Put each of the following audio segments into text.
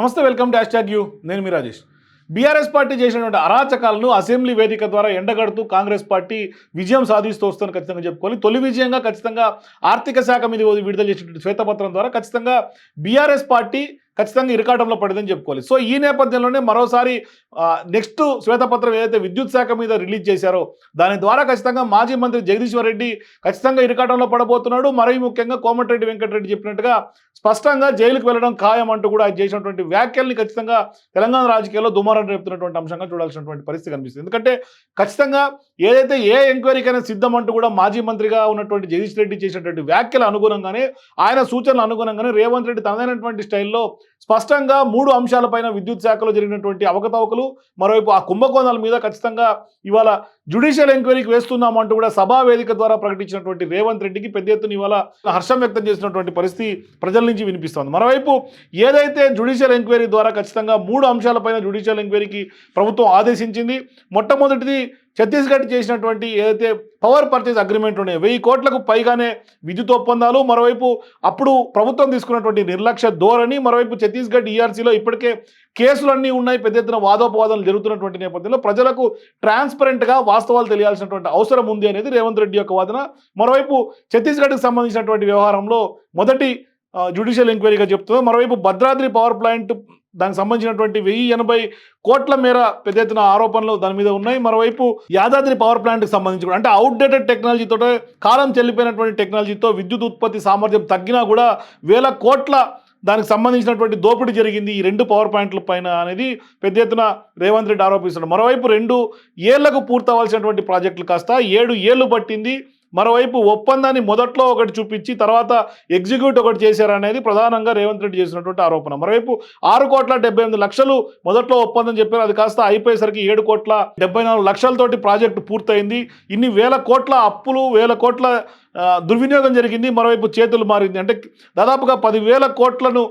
నమస్తే welcome to hash tag you. నేను మీ రాజేష్. బీఆర్ఎస్ పార్టీ చేసినటువంటి అరాచకాలను అసెంబ్లీ వేదిక ద్వారా ఎండగడుతూ కాంగ్రెస్ పార్టీ విజయం సాధిస్తూ వస్తుందని ఖచ్చితంగా చెప్పుకోవాలి. తొలి విజయంగా ఖచ్చితంగా ఆర్థిక శాఖ మీద విడుదల చేసినటువంటి శ్వేతపత్రం ద్వారా ఖచ్చితంగా బీఆర్ఎస్ పార్టీ ఖచ్చితంగా ఇరకాటంలో పడిందని చెప్పుకోవాలి. సో ఈ నేపథ్యంలోనే మరోసారి నెక్స్ట్ శ్వేతపత్రం ఏదైతే విద్యుత్ శాఖ మీద రిలీజ్ చేశారో దాని ద్వారా ఖచ్చితంగా మాజీ మంత్రి జగదీశ్వర్ రెడ్డి ఖచ్చితంగా ఇరకాటంలో పడబోతున్నాడు. మరీ ముఖ్యంగా కోమటిరెడ్డి వెంకటరెడ్డి చెప్పినట్టుగా స్పష్టంగా జైలుకు వెళ్ళడం ఖాయం అంటూ కూడా ఆయన చేసినటువంటి వ్యాఖ్యల్ని ఖచ్చితంగా తెలంగాణ రాజకీయాల్లో దుమారం రేపుతున్నటువంటి అంశంగా చూడాల్సినటువంటి పరిస్థితి కనిపిస్తుంది. ఎందుకంటే ఖచ్చితంగా ఏదైతే ఏ ఎంక్వైరీకైనా సిద్ధం అంటూ కూడా మాజీ మంత్రిగా ఉన్నటువంటి జగదీష్ రెడ్డి చేసినటువంటి వ్యాఖ్యల అనుగుణంగానే ఆయన సూచనలు అనుగుణంగానే రేవంత్ రెడ్డి తనదైనటువంటి స్టైల్లో స్పష్టంగా మూడు అంశాలపైన విద్యుత్ శాఖలో జరిగినటువంటి అవకతవకలు మరోవైపు ఆ కుంభకోణాల మీద ఖచ్చితంగా ఇవాళ జ్యుడిషియల్ ఎంక్వైరీకి వేస్తున్నామంటూ కూడా సభా వేదిక ద్వారా ప్రకటించినటువంటి రేవంత్ రెడ్డికి పెద్ద ఎత్తున ఇవాళ హర్షం వ్యక్తం చేసినటువంటి పరిస్థితి ప్రజల నుంచి వినిపిస్తోంది. మరోవైపు ఏదైతే జ్యుడిషియల్ ఎంక్వైరీ ద్వారా ఖచ్చితంగా మూడు అంశాలపైన జ్యుడిషియల్ ఎంక్వైరీకి ప్రభుత్వం ఆదేశించింది మొట్టమొదటిది ఛత్తీస్గఢ్ చేసినటువంటి ఏదైతే పవర్ పర్చేజ్ అగ్రిమెంట్ ఉన్నాయి వెయ్యి కోట్లకు పైగానే విద్యుత్ ఒప్పందాలు మరోవైపు అప్పుడు ప్రభుత్వం తీసుకున్నటువంటి నిర్లక్ష్య ధోరణి మరోవైపు ఛత్తీస్గఢ్ ఈఆర్సీలో ఇప్పటికే కేసులన్నీ ఉన్నాయి పెద్ద ఎత్తున వాదోపవాదాలు జరుగుతున్నటువంటి నేపథ్యంలో ప్రజలకు ట్రాన్స్పరెంట్గా వాస్తవాలు తెలియాల్సినటువంటి అవసరం ఉంది అనేది రేవంత్ రెడ్డి యొక్క వాదన. మరోవైపు ఛత్తీస్గఢ్కి సంబంధించినటువంటి వ్యవహారంలో మొదటి జ్యుడిషియల్ ఎంక్వైరీగా చెప్తుంది మరోవైపు భద్రాద్రి పవర్ ప్లాంట్ దానికి సంబంధించినటువంటి వెయ్యి ఎనభై కోట్ల మేర పెద్ద ఎత్తున ఆరోపణలు దాని మీద ఉన్నాయి. మరోవైపు యాదాద్రి పవర్ ప్లాంట్కి సంబంధించి కూడా అంటే అవుట్డేటెడ్ టెక్నాలజీతో కాలం చెల్లిపోయినటువంటి టెక్నాలజీతో విద్యుత్ ఉత్పత్తి సామర్థ్యం తగ్గినా కూడా వేల కోట్ల దానికి సంబంధించినటువంటి దోపిడీ జరిగింది. ఈ రెండు పవర్ పాయింట్ల పైన అనేది పెద్ద ఎత్తున రేవంత్ రెడ్డి ఆరోపిస్తున్నాడు. మరోవైపు రెండు ఏళ్ళకు పూర్తవలసినటువంటి ప్రాజెక్టులు కాస్త ఏడు ఏళ్ళు పట్టింది. మరోవైపు ఒప్పందాన్ని మొదట్లో ఒకటి చూపించి తర్వాత ఎగ్జిక్యూట్ ఒకటి చేశారనేది ప్రధానంగా రేవంత్ రెడ్డి చేసినటువంటి ఆరోపణ. మరోవైపు ఆరు కోట్ల డెబ్బై ఎనిమిది లక్షలు మొదట్లో ఒప్పందం చెప్పారు. అది కాస్త అయిపోయేసరికి ఏడు కోట్ల డెబ్బై నాలుగు లక్షలతోటి ప్రాజెక్టు పూర్తయింది. ఇన్ని వేల కోట్ల అప్పులు వేల కోట్ల దుర్వినియోగం జరిగింది మరోవైపు చేతులు మారింది. అంటే దాదాపుగా పదివేల కోట్లను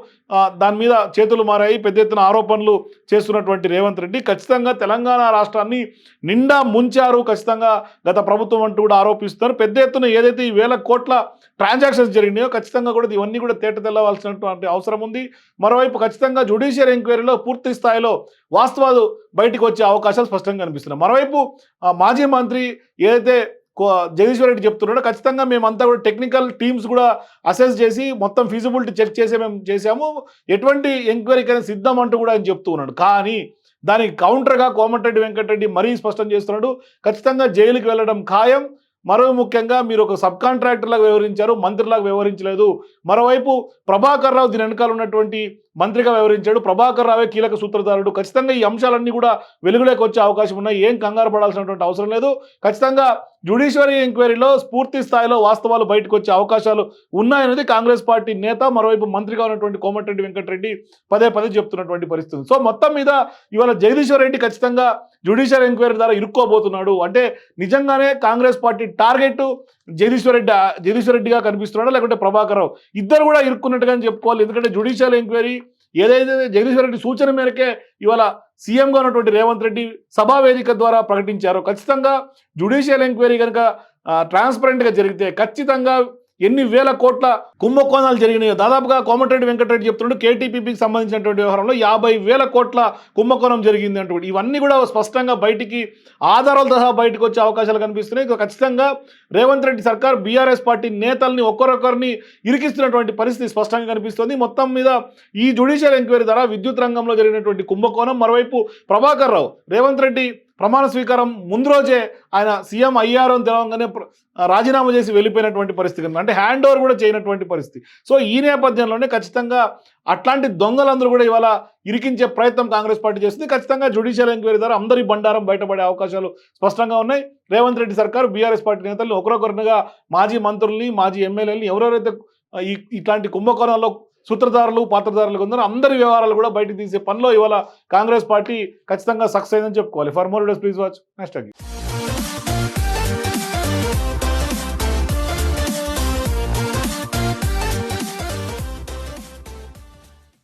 దాని మీద చేతులు మారాయి. పెద్ద ఎత్తున ఆరోపణలు చేస్తున్నటువంటి రేవంత్ రెడ్డి. ఖచ్చితంగా తెలంగాణ రాష్ట్రాన్ని నిండా ముంచారు. ఖచ్చితంగా గత ప్రభుత్వం అంటూ కూడా ఆరోపిస్తున్నారు. పెద్ద ఎత్తున ఏదైతే ఈ వేల కోట్ల ట్రాన్సాక్షన్స్ జరిగినాయో ఖచ్చితంగా కూడా ఇవన్నీ కూడా తేట తెల్లవలసినటువంటి అవసరం ఉంది. మరోవైపు ఖచ్చితంగా జ్యుడిషియల్ ఎంక్వైరీలో పూర్తి స్థాయిలో వాస్తవాలు బయటకు వచ్చే అవకాశాలు స్పష్టంగా కనిపిస్తున్నాయి. మరోవైపు మాజీ మంత్రి ఏదైతే జగదీశ్వర్ రెడ్డి చెప్తున్నాడు ఖచ్చితంగా మేమంతా కూడా టెక్నికల్ టీమ్స్ కూడా అసెస్ చేసి మొత్తం ఫీజిబిలిటీ చెక్ చేసే మేము చేసాము ఎటువంటి ఎంక్వైరీకైనా సిద్ధం అంటూ కూడా ఆయన చెప్తూ ఉన్నాడు. కానీ దానికి కౌంటర్గా కోమటిరెడ్డి వెంకటరెడ్డి మరీ స్పష్టం చేస్తున్నాడు. ఖచ్చితంగా జైలుకి వెళ్ళడం ఖాయం. మరో ముఖ్యంగా మీరు ఒక సబ్ కాంట్రాక్టర్లాగా వ్యవహరించారు మంత్రిలాగా వ్యవహరించలేదు. మరోవైపు ప్రభాకర్ రావు దీని వెనకాల ఉన్నటువంటి మంత్రిగా వ్యవహరించాడు. ప్రభాకర్ రావే కీలక సూత్రధారుడు. ఖచ్చితంగా ఈ అంశాలన్నీ కూడా వెలుగులోకి వచ్చే అవకాశం ఉన్నాయి. ఏం కంగారు పడాల్సినటువంటి అవసరం లేదు. ఖచ్చితంగా జ్యుడిషియరీ ఎంక్వైరీలో పూర్తి స్థాయిలో వాస్తవాలు బయటకు వచ్చే అవకాశాలు ఉన్నాయనేది కాంగ్రెస్ పార్టీ నేత మరోవైపు మంత్రిగా ఉన్నటువంటి కోమటిరెడ్డి వెంకటరెడ్డి పదే పదే చెప్తున్నటువంటి పరిస్థితి సో మొత్తం మీద ఇవాళ జగదీశ్వర్ రెడ్డి ఖచ్చితంగా జ్యుడిషియల్ ఎంక్వైరీ ద్వారా ఇరుక్కోబోతున్నాడు. అంటే నిజంగానే Congress party target Jagadishwar Reddy Jagadishwar రెడ్డిగా కనిపిస్తున్నాడు లేకుంటే ప్రభాకర్ రావు? ఇద్దరు కూడా ఇరుక్కున్నట్టుగా చెప్పుకోవాలి. ఎందుకంటే జ్యుడిషియల్ ఎంక్వైరీ ఏదైతే జగదీశ్వర్ రెడ్డి సూచన మేరకే ఇవాళ సీఎంగా ఉన్నటువంటి రేవంత్ రెడ్డి సభా వేదిక ద్వారా ప్రకటించారు. ఖచ్చితంగా జ్యుడిషియల్ ఎంక్వైరీ కనుక ట్రాన్స్పరెంట్గా జరిగితే ఖచ్చితంగా ఎన్ని వేల కోట్ల కుంభకోణాలు జరిగినాయో. దాదాపుగా కోమటిరెడ్డి వెంకటరెడ్డి చెప్తున్నాడు కేటీపీపీకి సంబంధించినటువంటి వ్యవహారంలో యాభై వేల కోట్ల కుంభకోణం జరిగింది అంటూ ఇవన్నీ కూడా స్పష్టంగా బయటికి ఆధారాలతో సహా బయటకు వచ్చే అవకాశాలు కనిపిస్తున్నాయి. ఖచ్చితంగా రేవంత్ రెడ్డి సర్కార్ బీఆర్ఎస్ పార్టీ నేతల్ని ఒక్కరొక్కరిని ఇరికిస్తున్నటువంటి పరిస్థితి స్పష్టంగా కనిపిస్తుంది. మొత్తం మీద ఈ జ్యుడిషియల్ ఎంక్వైరీ ద్వారా విద్యుత్ రంగంలో జరిగినటువంటి కుంభకోణం. మరోవైపు ప్రభాకర్ రావు రేవంత్ రెడ్డి ప్రమాణ స్వీకారం ముందు రోజే ఆయన సీఎం అయ్యారు అని తెలవంగానే రాజీనామా చేసి వెళ్ళిపోయినటువంటి పరిస్థితి కనిపి- అంటే హ్యాండ్ ఓవర్ కూడా చేయనటువంటి పరిస్థితి. సో ఈ నేపథ్యంలోనే ఖచ్చితంగా అట్లాంటి దొంగలందరూ కూడా ఇవాళ ఇరికించే ప్రయత్నం కాంగ్రెస్ పార్టీ చేస్తుంది. ఖచ్చితంగా జ్యుడిషియల్ ఎంక్వైరీ ద్వారా అందరి బండారం బయటపడే అవకాశాలు స్పష్టంగా ఉన్నాయి. రేవంత్ రెడ్డి సర్కారు బీఆర్ఎస్ పార్టీ నేతలు ఒకరొకరినిగా మాజీ మంత్రుల్ని మాజీ ఎమ్మెల్యేలని ఎవరెవరైతే ఈ ఇట్లాంటి కుంభకోణాల్లో సూత్రధారులు పాత్రధారులు కొందరు అందరి వ్యవహారాలు కూడా బయటకు తీసే పనిలో ఇవాళ కాంగ్రెస్ పార్టీ ఖచ్చితంగా సక్సెస్ అయిందని చెప్పుకోవాలి. For more days please watch next అగ్గి